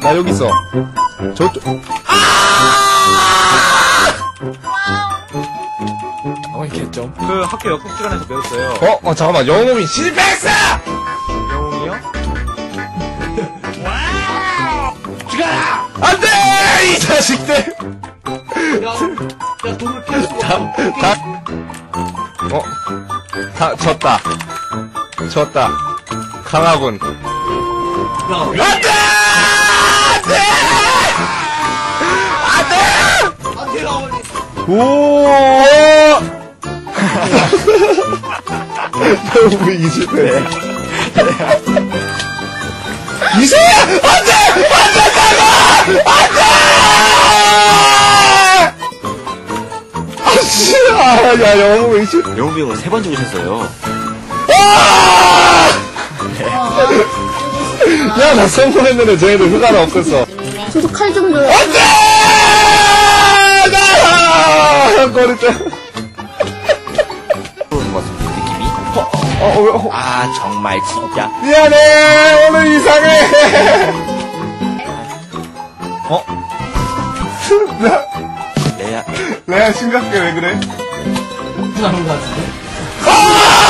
나 여기 있어. 저쪽. 어이 개점. 그 학교 역습 시간에서 배웠어요. 어, 어, 잠깐만. 영웅이 실패했어! 영웅이요? 죽어라! 안 돼! 이 자식들! 야 돈을 피할 수가 없어. 다, 어? 다, 졌다. 졌다. 강하군. 야, 안 돼! 안 돼! 안 돼. 오! 너무 이지네. 이세야! 안 돼! 야, 영웅 이지 영웅 형을 세 번 죽으셨어요. 아! 야, 나 성공했는데 쟤네들 휴가는 없겠어. 저도 칼 좀 줘요. 안 돼! 나! 거리 좀. 그런 것 같은데, 느낌이. 어, 어, 어, 아, 정말 진짜. 미안해! 오늘 이상해! 어? 나, 레아, 레아 심각해, 왜 그래? 나는 것 같은데. 아!